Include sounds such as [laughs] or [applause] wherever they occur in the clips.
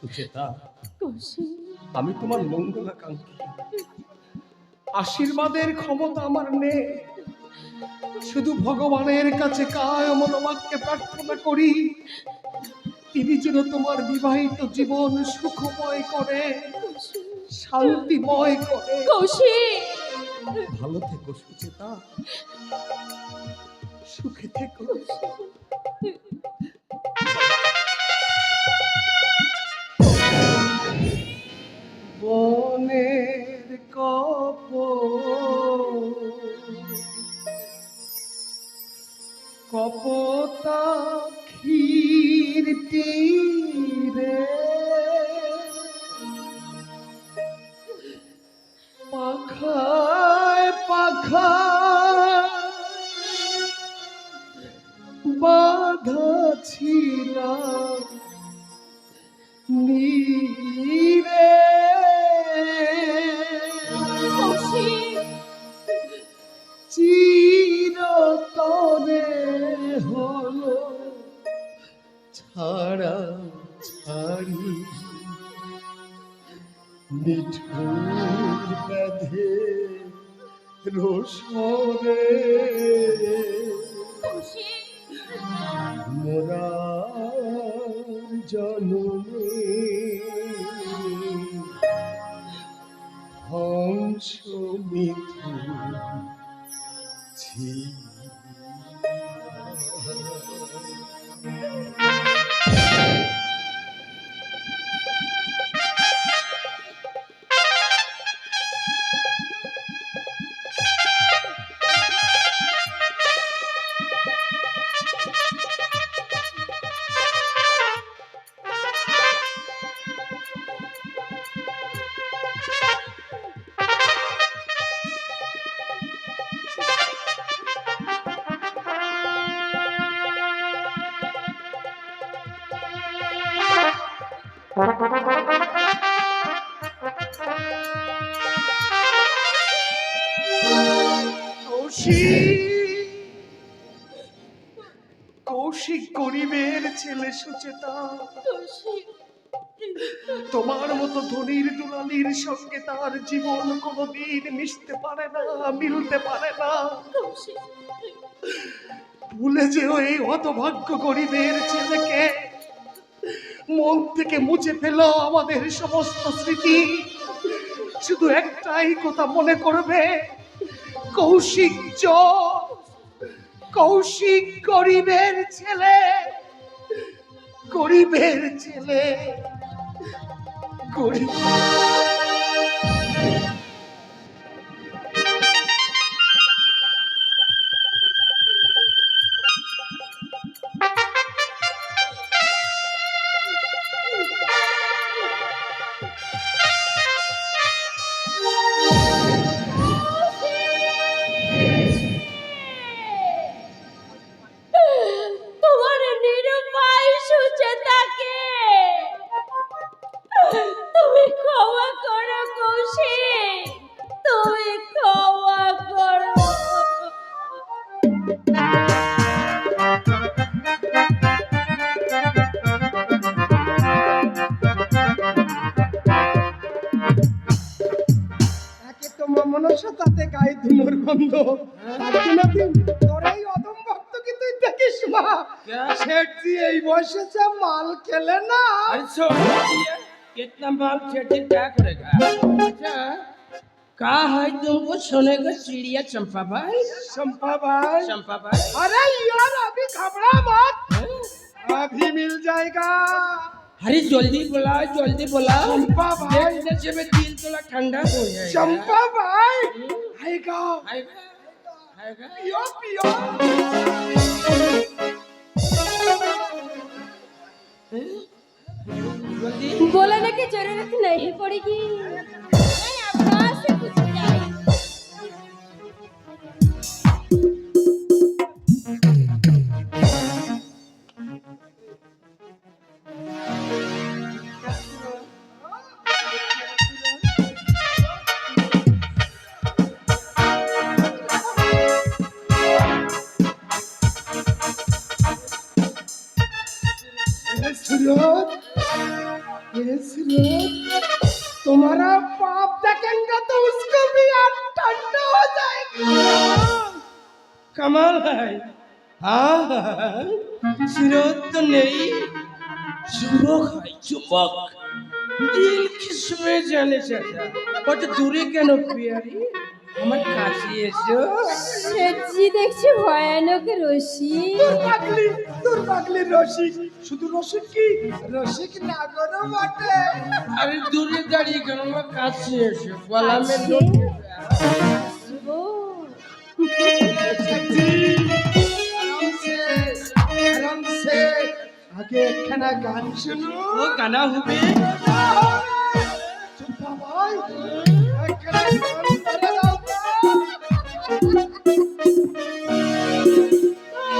সুচেতা আমি তোমার মঙ্গলাকাঙ্ক্ষী। আশীর্বাদের ক্ষমতা আমার নেই। শুধু ভগবানের কাছে কায় মনোবাক্যে প্রার্থনা করি। তিনি যেন তোমার বিবাহিত জীবন সুখময় করে শান্তিময় করে। কৌশিক ভালো থেকো সুচেতা। সুখে থেকো। বাধা ছিলাম। নীরে চিরতরে হলো ছাড়া ছাড়ি। নিঠুর ব্যাধে রসরে কৌশিক মোরা জনমে হংস মিথুন ছি কৌশিক গরিবের ছেলে সুচেতা। তোমার মতো ধনির দুলালির সঙ্গে তার জীবন কোনোদিন মিশতে পারে না, মিলতে পারে না। ভুলে যেও এই হতভাগ্য গরিবের ছেলেকে। মন থেকে মুছে ফেলো আমাদের সমস্ত স্মৃতি। শুধু একটাই কথা মনে করবে কৌশিক চোর কৌশিক গরিবের ছেলে গরিবের ছেলে গরিব গায়ে ধুনোর গন্ধ আর দিনাদিন তোর এই অদম ভক্ত কি তুই দেখিস মা শেঠজি এই বয়সে যা মাল খেলে না अरे छोड़ दिया कितना बाल चेटे क्या करेगा अच्छा का है तुमको सोने का चिड़िया चंपा भाई चंपा भाई चंपा भाई अरे यार अभी घबरा मत अभी मिल जाएगा अरे जल्दी बुलाओ जल्दी बुलाओ चंपा भाई देखने से भी दिल थोड़ा ठंडा हो जाएगा चंपा भाई आएगा आएगा आएगा पियो पियो जल्दी बोलने की जरूरत नहीं पड़ेगी সিরত তো নেই। যুবক হয় যুবক। দিল কিসমে জানে চাচা? কত দূরে কেন পিয়ারি? আমার কাছে এসো। সত্যি দেখছি ভয়ানক রসি তোর পাগলি তোর পাগলি রসিক। শুধু রসিক কি? বটে। আরে দূরে দাঁড়িয়ে কেন? আমার কাছে এসো। আগে একখানা গান শুনো। ও গানা হবে। বাবাই একখানা গান করে দাও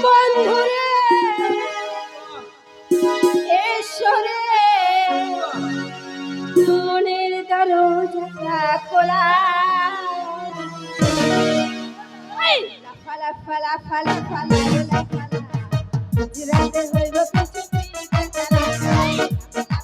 বন্ধুরে ঈশ্বরে মনের দরজা খোলা। ফালা ফালা ফালা ফালা ফালা ফালা রাতে হইব কিছু Thank you.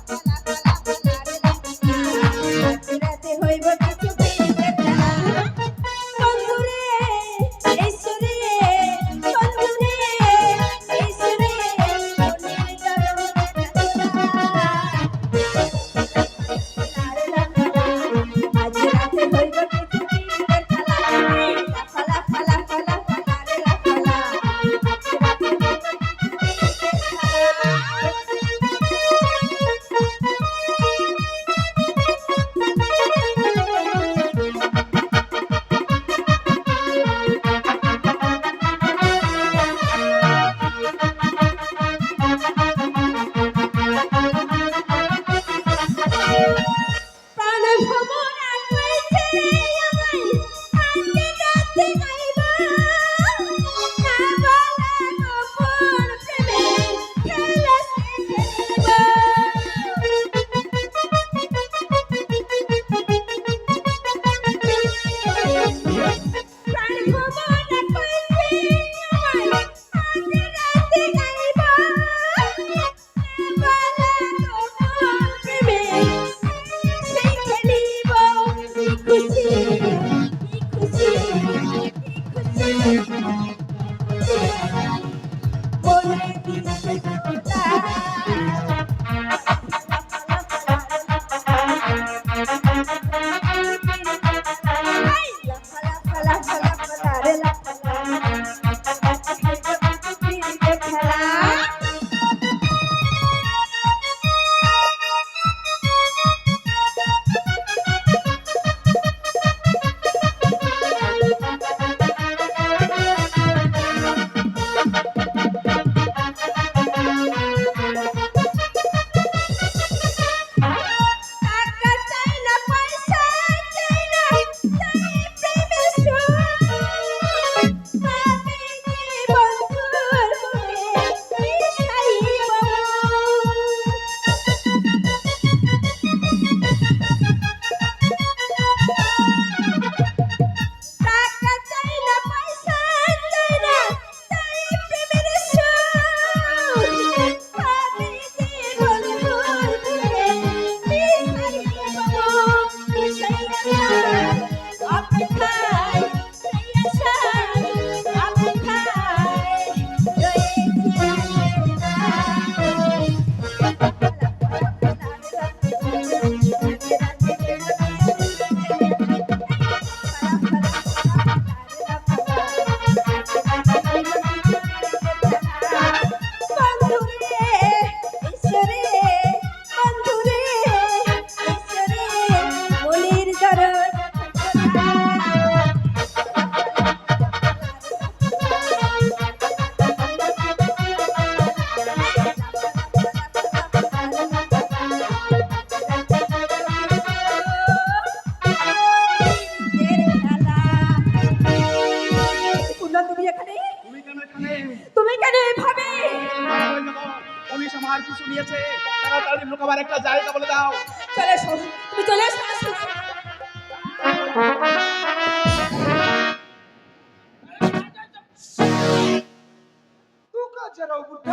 చెరవు గుట్ట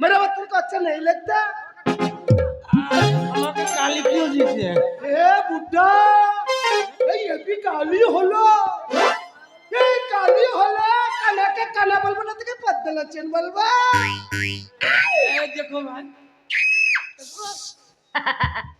मेरा वतन को अच्छा नहीं लगता। हाँ, तो काली क्यों जीते ए बुड्ढा। ये भी काली होलो। ये काली होले। काला के काला बलबा ना के पद्दल चेन बलबा। ए देखो भाई। [laughs]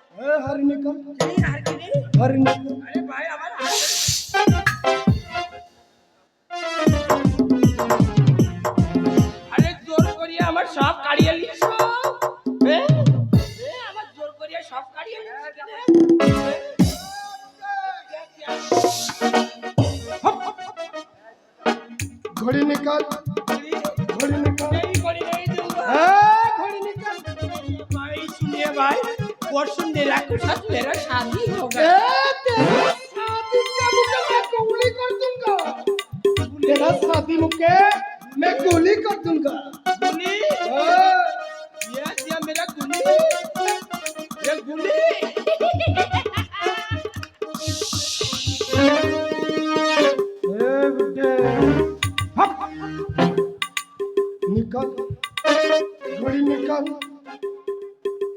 এ হরি নিকল হরি নিকল আরে আরে জোর করিয়া আমার সব কাড়িয়ে লিস করিয়া সব কাড়িয়ে ঘড়ি নিকল ঘড়ি নিকল ঘড়ি নিকল ভাই শুনিয়ে ভাই भाई परसों मेरा साथ मेरा शादी होगा शादी का मुझे मैं गोली कर दूँगा तेरा शादी मुझे मैं गोली कर दूँगा गुली ये दिया मेरा गुली ये गुली निकल घड़ी निकल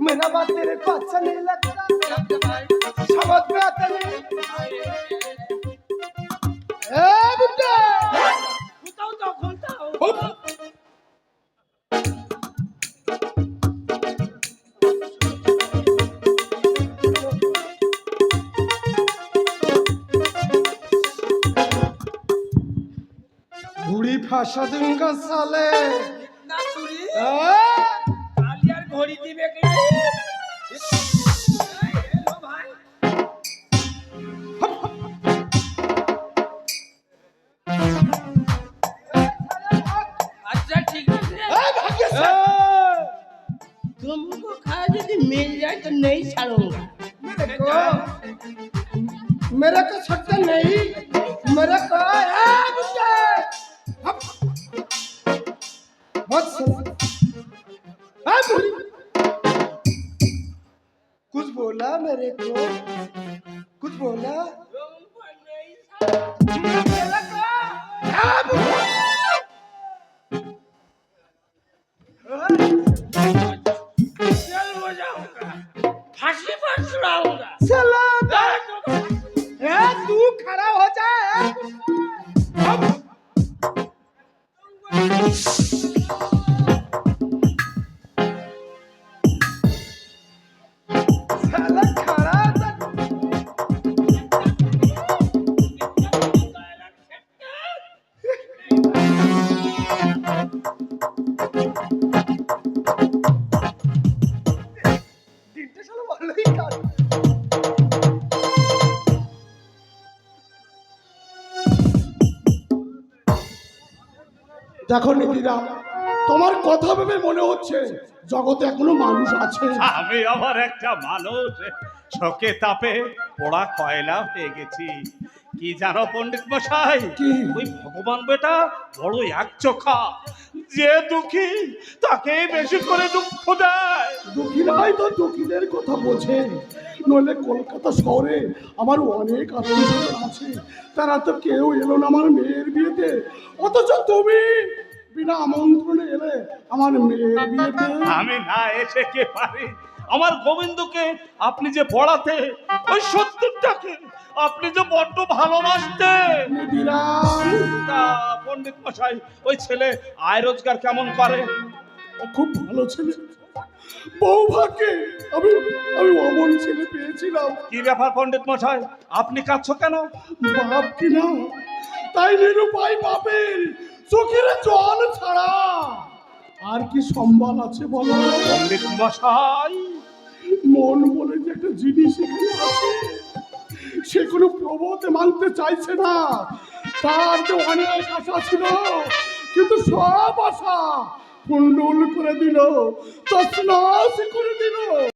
मेरा बात तेरे को अच्छा नहीं लगता समझ में आता नहीं ए बुड्ढे খুলতাও তো খুলতাও घुड़ी फांसा दूंगा साले না চুরি ए? কালিয়ার ঘড়ি দিবে কে হ্যালো ভাই अच्छा ठीक है ए, भाग्य से तुमको खा यदि मिल जाए तो नहीं छोड़ूंगा मेरे को मेरे को छट्टा नहीं मेरे को ए बुड्ढे हप बहुत ए দেখো নিধিরা তোমার কথা ভেবে মনে হচ্ছে জগতে এখনও মানুষ আছে। আমি আমার একটা মানুষ শোকে তাপে পোড়া কয়লা হয়ে গেছি। কি জানো পণ্ডিত মশাই? ওই ভগবান বেটা বড় এক চোখা যে দুঃখী তাকে বেশি করে দুঃখ দেয়। দুঃখীরাই তো দুঃখীদের কথা বোঝে নইলে কলকাতা শহরে আমার অনেক আত্মীয় আছে। তারা তো কেউ এলো না আমার মেয়ের বিয়েতে। অথচ তুমি বিনা আমন্ত্রণে এলে আমার মেয়ের বিয়েতে। আমি না এসে কে পারি? আমার গোবিন্দকে আপনি যে পড়াতে ওই সত্তরটাকে আপনি যে বড্ড ভালোবাসতে। পণ্ডিত মশাই ওই ছেলে আয় রোজগার কেমন করে? ও খুব ভালো ছেলে। ভাগ্যে আমি আমি অমন ছেলে পেয়েছিলাম। কি ব্যাপার পণ্ডিত মশাই? আপনি কাঁদছ কেন? বাপ কিনা তাই নিরুপায় বাপের চোখের জল ছাড়া আর কি সম্বল আছে বলো? পণ্ডিত মশাই। মন বলে যে একটা জিনিস এখানে আছে সে কোনো প্রবোধে মানতে চাইছে না। তার যে অনেক আশা ছিল কিন্তু সব আশা কুণ্ডুল করে দিল তসনাস করে দিল।